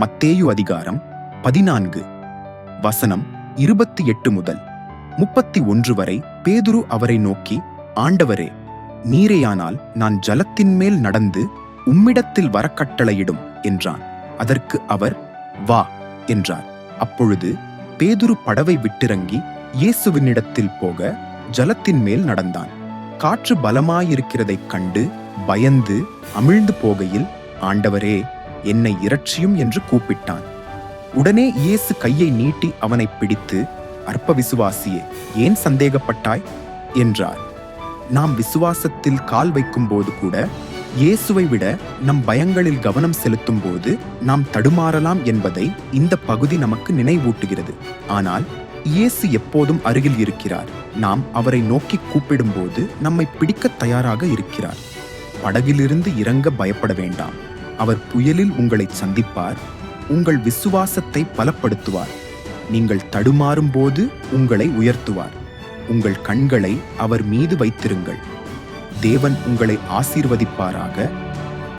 மத்தேயு அதிகாரம் பதினான்கு வசனம் இருபத்தி எட்டு முதல் முப்பத்தி ஒன்று வரை பேதுரு அவரை நோக்கி ஆண்டவரே நீரேயானால் நான் ஜலத்தின் மேல் நடந்து உம்மிடத்தில் வர கட்டளையிடும் என்றான். அதற்கு அவர் வா என்றார். அப்பொழுது பேதுரு படவை விட்டிறங்கி இயேசுவினிடத்தில் போக ஜலத்தின் மேல் நடந்தான். காற்று பலமாயிருக்கிறதைக் கண்டு பயந்து அமிழ்ந்து போகையில் ஆண்டவரே என்னை இரட்சியும் என்று கூப்பிட்டான். உடனே இயேசு கையை நீட்டி அவனை பிடித்து அற்ப விசுவாசியே ஏன் சந்தேகப்பட்டாய்? என்றார். நாம் விசுவாசத்தில் கால் வைக்கும்போது கூட இயேசுவை விட நம் பயங்களில் கவனம் செலுத்தும் போது நாம் தடுமாறலாம் என்பதை இந்த பகுதி நமக்கு நினைவூட்டுகிறது. ஆனால் இயேசு எப்போதும் அருகில் இருக்கிறார். நாம் அவரை நோக்கி கூப்பிடும்போது நம்மை பிடிக்க தயாராக இருக்கிறார். படகிலிருந்து இறங்க பயப்பட வேண்டாம். அவர் புயலில் உங்களை சந்திப்பார். உங்கள் விசுவாசத்தை பலப்படுத்துவார். நீங்கள் தடுமாறும் போது உங்களை உயர்த்துவார். உங்கள் கண்களை அவர் மீது வைத்திருங்கள். தேவன் உங்களை ஆசீர்வதிப்பாராக.